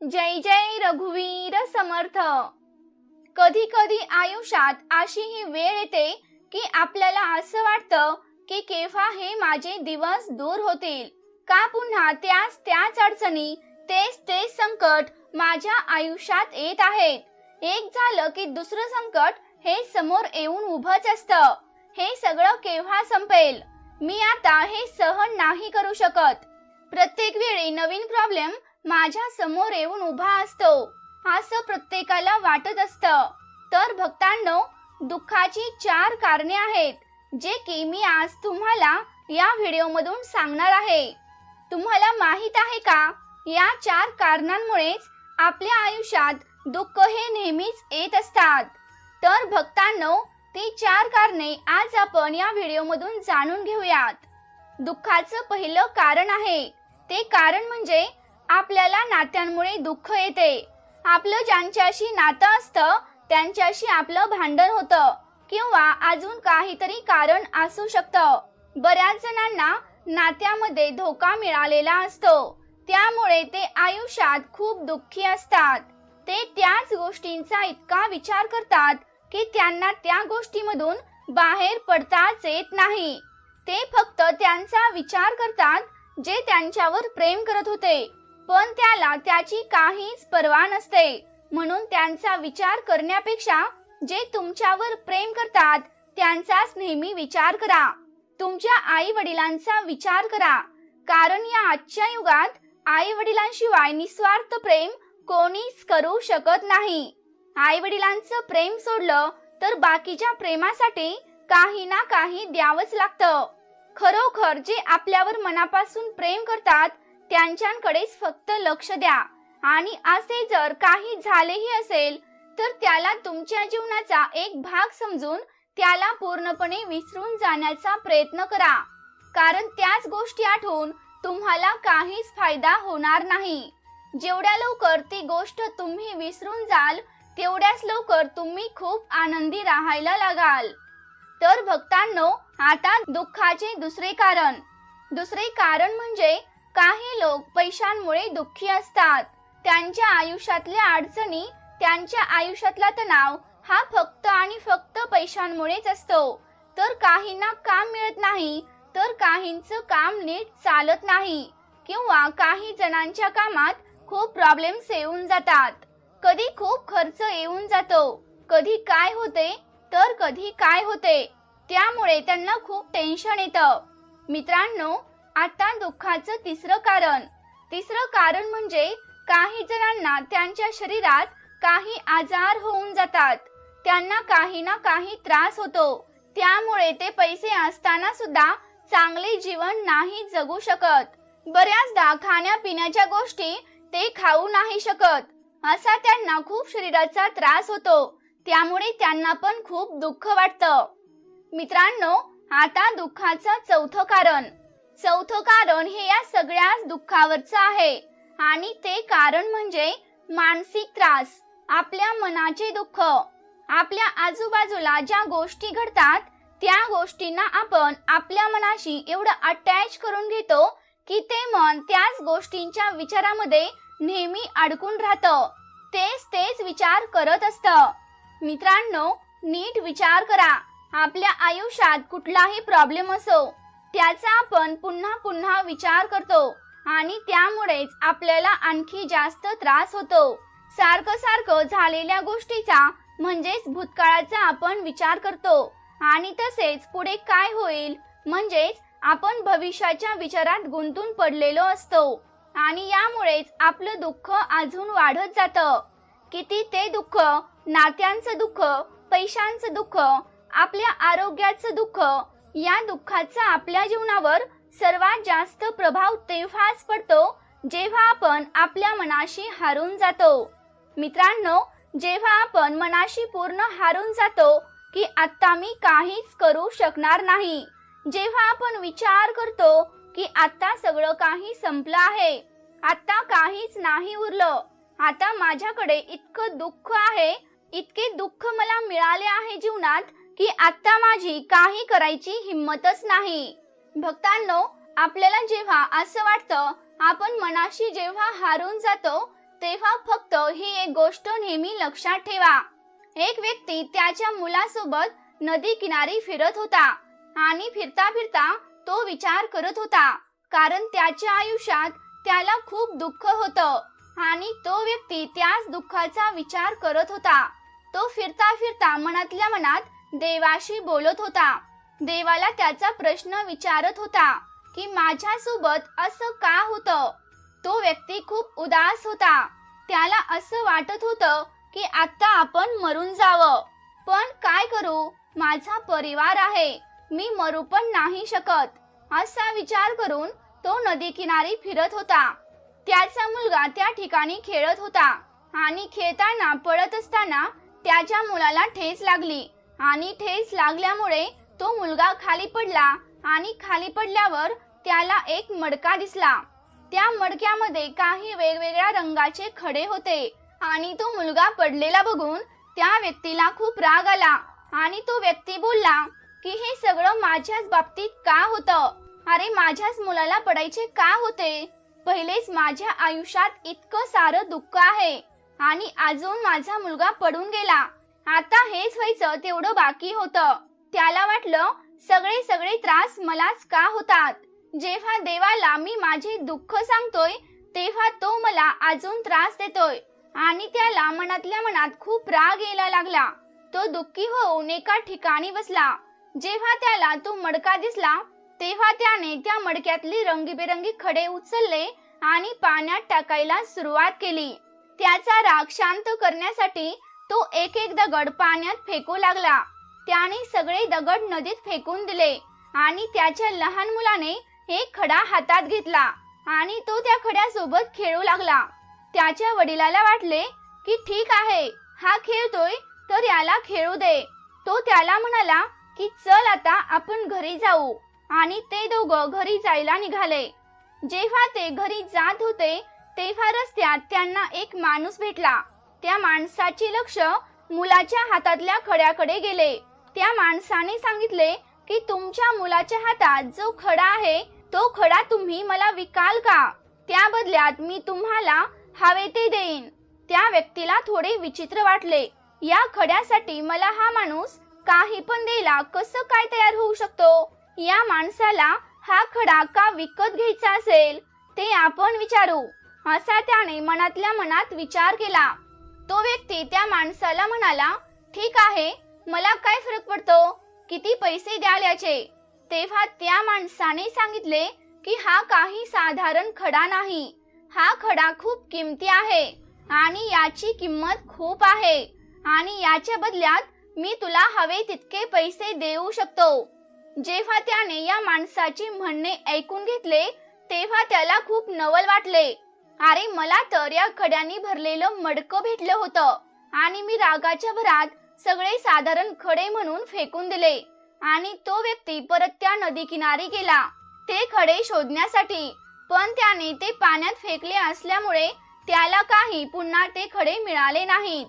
जय जय रघुवीर समर्थ. कधी कधी आयुष्यात अशी ही वेळ येते की आपल्याला असं वाटतं की केव्हा हे माझे दिवस दूर होतील. का पुन्हा त्याच त्याच अडचणी तेच तेच संकट माझ्या आयुष्यात येत आहेत. एक झालं की दुसरं संकट हे समोर येऊन उभंच असतं. हे सगळं केव्हा संपेल? मी आता हे सहन नाही करू शकत. प्रत्येक वेळी नवीन प्रॉब्लेम माझ्यासमोर येऊन उभा असतो. असं प्रत्येकाला वाटत असतं. तर भक्तांनो दुःखाची चार कारणे आहेत जे की मी आज तुम्हाला या व्हिडिओमधून सांगणार आहे. तुम्हाला माहीत आहे का? या चार कारणांमुळेच आपल्या आयुष्यात दुःख हे नेहमीच येत असतात. तर भक्तांनो ती चार कारणे आज आपण या व्हिडिओमधून जाणून घेऊयात. दुःखाचं पहिलं कारण आहे. ते कारण म्हणजे आपल्याला नात्यांमुळे दुःख येते. आपलं ज्यांच्याशी नातं असतं त्यांच्याशी आपलं भांडण होतं किंवा अजून काहीतरी कारण असू शकतं. बऱ्याच जणांना नात्यामध्ये धोका मिळालेला असतो. त्यामुळे ते आयुष्यात खूप दुःखी असतात. ते त्याच गोष्टींचा इतका विचार करतात की त्यांना त्या गोष्टीमधून बाहेर पडताच येत नाही. ते फक्त त्यांचा विचार करतात जे त्यांच्यावर प्रेम करत होते. पण त्याला त्याची काहीच पर्वा नसते. म्हणून त्यांचा विचार करण्यापेक्षा जे तुमच्यावर प्रेम करतात त्यांचाच नेहमी विचार करा. तुमच्या आई वडिलांचा विचार करा. कारण या आजच्या युगात आई वडिलांशिवाय निस्वार्थ प्रेम कोणीच करू शकत नाही. आई वडिलांचं प्रेम सोडलं तर बाकीच्या प्रेमासाठी काही ना काही द्यावंच लागतं. खरोखर जे आपल्यावर मनापासून प्रेम करतात त्यांच्याकडेच फक्त लक्ष द्या. आणि असे जर काही झालेही असेल तर त्याला तुमच्या जीवनाचा एक भाग समजून त्याला पूर्णपणे विसरून जाण्याचा प्रयत्न करा. कारण त्याच गोष्टी आठवून तुम्हाला काहीच फायदा होणार नाही. जेवढ्या लवकर ती गोष्ट तुम्ही विसरून जाल तेवढ्याच लवकर तुम्ही खूप आनंदी राहायला लागाल. तर भक्तांनो आता दुःखाचे दुसरे कारण. दुसरे कारण म्हणजे काही लोक पैशांमुळे दुःखी असतात. त्यांच्या आयुष्यातल्या अडचणी त्यांच्या आयुष्यातला तणाव हा फक्त आणि फक्त पैशांमुळेच असतो. तर काहींना काम मिळत नाही तर काहींचं काम नीट चालत नाही किंवा काही जणांच्या कामात खूप प्रॉब्लेम्स येऊन जातात. कधी खूप खर्च येऊन जातो कधी काय होते तर कधी काय होते त्यामुळे त्यांना खूप टेन्शन येतं. मित्रांनो आता दुःखाचं तिसरं कारण. तिसरं कारण म्हणजे काही जणांना त्यांच्या शरीरात काही आजार होऊन जातात. त्यांना काही ना काही त्रास होतो. त्यामुळे ते पैसे असताना सुद्धा चांगले जीवन नाही जगू शकत. बऱ्याचदा खाण्यापिण्याच्या गोष्टी ते खाऊ नाही शकत. असा त्यांना खूप शरीराचा त्रास होतो. त्यामुळे त्यांना पण खूप दुःख वाटतं. मित्रांनो आता दुःखाचं चौथं कारण. चौथं कारण हे या सगळ्याच दुःखावरचं आहे. आणि ते कारण म्हणजे मानसिक त्रास आपल्या मनाचे दुःख. आपल्या आजूबाजूला ज्या गोष्टी घडतात त्या गोष्टींना आपण आपल्या मनाशी एवढं अटॅच करून घेतो की ते मन त्याच गोष्टींच्या विचारामध्ये नेहमी अडकून राहतं. तेच तेच विचार करत असतं. मित्रांनो नीट विचार करा. आपल्या आयुष्यात कुठलाही प्रॉब्लेम असो त्याचा आपण पुन्हा पुन्हा विचार करतो आणि त्यामुळेच आपल्याला आणखी जास्त त्रास होतो. सारखं सारखं झालेल्या गोष्टीचा म्हणजेच भूतकाळाचा आपण विचार करतो. आणि तसेच पुढे काय होईल? म्हणजेच आपण भविष्याच्या विचारात गुंतून पडलेलो असतो. आणि यामुळेच आपलं दुःख अजून वाढत जातं. किती ते दुःख नात्यांचं दुःख पैशांचं दुःख आपल्या आरोग्याचं दुःख या दुःखाचा आपल्या जीवनावर सर्वात जास्त प्रभाव तेव्हाच पडतो जेव्हा आपण आपल्या मनाशी हारून जातो. मित्रांनो जेव्हा आपण मनाशी पूर्ण हारून जातो की आत्ता मी काहीच करू शकणार नाही जेव्हा आपण विचार करतो की आत्ता सगळं काही संपलं आहे आत्ता काहीच नाही उरलं आता माझ्याकडे इतकं दुःख आहे इतके दुःख मला मिळाले आहे जीवनात की आता माझी काही करायची हिंमतच नाही. भक्तांनो आपल्याला जेव्हा असं वाटतं आपण मनाशी जेव्हा हारून जातो तेव्हा फक्त ही एक गोष्ट नेहमी लक्षात ठेवा. एक व्यक्ती त्याच्या मुलासोबत नदी किनारी फिरत होता आणि फिरता फिरता तो विचार करत होता कारण त्याच्या आयुष्यात त्याला खूप दुःख होतं आणि तो व्यक्ती त्याच दुःखाचा विचार करत होता. तो फिरता फिरता मनातल्या मनात देवाशी बोलत होता. देवाला त्याचा प्रश्न विचारत होता की माझ्यासोबत असं का होतं? तो व्यक्ती खूप उदास होता. त्याला असं वाटत होतं की आता आपण मरून जावं. पण काय करू? माझा परिवार आहे. मी मरू पण नाही शकत. असा विचार करून तो नदी किनारी फिरत होता. त्याचा मुलगा त्या ठिकाणी खेळत होता आणि खेळताना पळत असताना त्याच्या मुलाला ठेच लागली. आणि ठेच लागल्यामुळे तो मुलगा खाली पडला आणि खाली पडल्यावर त्याला एक मडका दिसला. त्या मडक्यामध्ये काही वेगवेगळ्या रंगाचे खडे होते आणि तो मुलगा पडलेला बघून त्या व्यक्तीला खूप राग आला आणि तो व्यक्ती बोलला की हे सगळं माझ्याच बाबतीत का होतं? अरे माझ्याच मुलाला पडायचे का होते? पहिलेच माझ्या आयुष्यात इतकं सारं दुःख आहे आणि अजून माझा मुलगा पडून गेला. आता हेच व्हायचं तेवढं बाकी होतं. त्याला वाटलं सगळे सगळे त्रास मलाच का होतात? जेव्हा देवाला मी माझे दुःख सांगतोय तेव्हा तो मला अजून त्रास देतोय. आणि त्याला मनातल्या मनात खूप राग यायला लागला. तो दुःखी होऊन एका ठिकाणी बसला. जेव्हा त्याला तो मडका दिसला तेव्हा त्याने त्या मडक्यातली रंगीबेरंगी खडे उचलले आणि पाण्यात टाकायला सुरुवात केली. त्याचा राग शांत करण्यासाठी तो एक एक दगड पाण्यात फेकू लागला. त्याने सगळे दगड नदीत फेकून दिले आणि त्याच्या लहान मुलाने एक खडा हातात घेतला आणि तो त्या खड्यासोबत खेळू लागला. त्याच्या वडिलाला वाटले की ठीक आहे हा खेळतोय तर याला खेळू दे. तो त्याला म्हणाला की चल आता आपण घरी जाऊ आणि ते दोघं घरी जायला निघाले. जेव्हा ते घरी जात होते तेव्हा रस्त्यात त्यांना एक माणूस भेटला. त्या माणसाचे लक्ष मुलाच्या हातातल्या खड्याकडे गेले. त्या माणसाने सांगितले की तुमच्या मुलाच्या हातात जो खडा आहे तो खडा तुम्ही मला विकाल का? त्या बदल्यात मी तुम्हाला हवे ते देईन. त्या व्यक्तीला थोडे विचित्र वाटले. या खड्यासाठी मला हा माणूस काही पण द्यायला कसं काय तयार होऊ शकतो? या माणसाला हा खडा का विकत घ्यायचा असेल? ते आपण विचारू. असा त्याने मनातल्या मनात विचार केला. तो व्यक्ती त्या माणसाला म्हणाला ठीक आहे मला काय फरक पडतो? किती पैसे द्याल याचे तेव्हा त्या माणसाने सांगितले की हा काही साधारण खडा नाही. हा खडा खूप किमती आहे आणि याची किंमत खूप आहे आणि याच्या बदल्यात मी तुला हवे तितके पैसे देऊ शकतो. जेव्हा त्याने या माणसाचे म्हणणे ऐकून घेतले तेव्हा त्याला खूप नवल वाटले. अरे मला तर या खड्यांनी भरलेलं मडकं भेटलं होतं. आणि मी रागाच्या भरात सगळे साधारण खडे म्हणून फेकून दिले. आणि तो व्यक्ती परत त्या नदी किनारी गेला. ते खडे शोधण्यासाठी. पण त्याने ते पाण्यात फेकले असल्यामुळे त्याला काही पुन्हा ते खडे मिळाले नाहीत.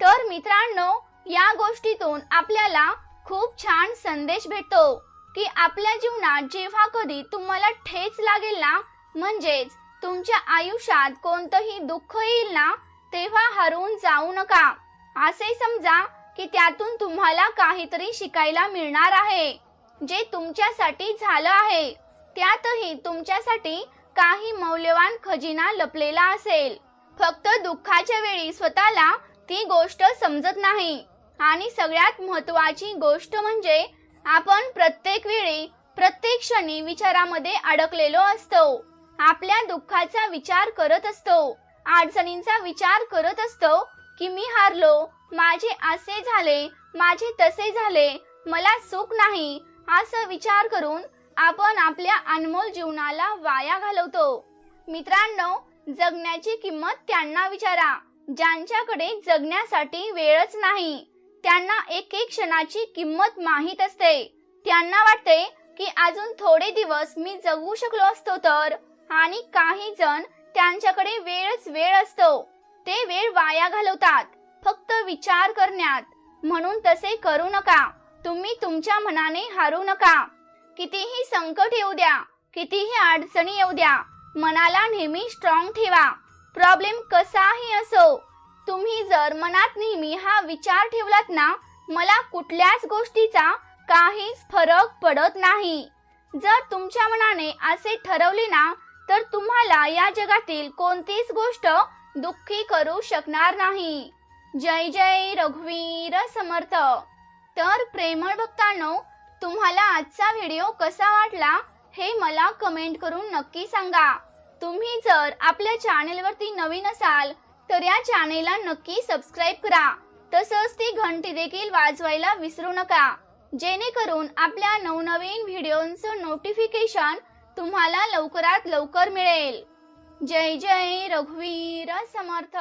तर मित्रांनो या गोष्टीतून आपल्याला खूप छान संदेश भेटतो की आपल्या जीवनात जेव्हा कधी तुम्हाला ठेच लागेल ना म्हणजेच तुमच्या आयुष्यात कोणतंही दुःख येईल ना तेव्हा हरवून जाऊ नका. असे समजा की त्यातून तुम्हाला काहीतरी शिकायला मिळणार आहे जे तुमच्यासाठी झालं आहे. त्यातही तुमच्यासाठी काही मौल्यवान खजिना लपलेला असेल. फक्त दुःखाच्या वेळी स्वतःला ती गोष्ट समजत नाही. आणि सगळ्यात महत्वाची गोष्ट म्हणजे आपण प्रत्येक वेळी प्रत्येक क्षणी विचारामध्ये अडकलेलो असतो. आपल्या दुःखाचा विचार करत असतो. अडचणींचा विचार करत असतो की मी हारलो माझे असे झाले माझे तसे झाले मला सुख नाही असं विचार करून आपण आपल्या अनमोल जीवनाला वाया घालवतो. मित्रांनो जगण्याची किंमत त्यांना विचारा. ज्यांच्याकडे जगण्यासाठी वेळच नाही त्यांना एक एक क्षणाची किंमत माहीत असते. त्यांना वाटते की अजून थोडे दिवस मी जगू शकलो असतो तर आणि काही जण त्यांच्याकडे वेळच वेळ असतो. ते वेळ वाया घालवतात फक्त विचार करण्यात. म्हणून तसे करू नका. तुम्ही तुमच्या मनाने हारू नका. कितीही संकट येऊ द्या कितीही अडचणी येऊ द्या मनाला नेहमी स्ट्रॉंग ठेवा. प्रॉब्लेम कसाही असो तुम्ही जर मनात नेहमी हा विचार ठेवलात ना मला कुठल्याच गोष्टीचा काहीच फरक पडत नाही. जर तुमच्या मनाने असे ठरवले ना तर तुम्हाला या जगातील कोणतीच गोष्ट दुःखी करू शकणार नाही. जय जय रघुवीर समर्थ. तर प्रेमळ भक्तांनो तुम्हाला आजचा व्हिडिओ कसा वाटला हे मला कमेंट करून नक्की सांगा. तुम्ही जर आपल्या चॅनेलवरती नवीन असाल तर या चॅनेलला नक्की सबस्क्राईब करा. तसंच ती घंटी देखील वाजवायला विसरू नका. जेणेकरून आपल्या नवनवीन व्हिडिओंचं नोटिफिकेशन तुम्हाला लवकरात लवकर मिळेल. जय जय रघुवीर समर्थ.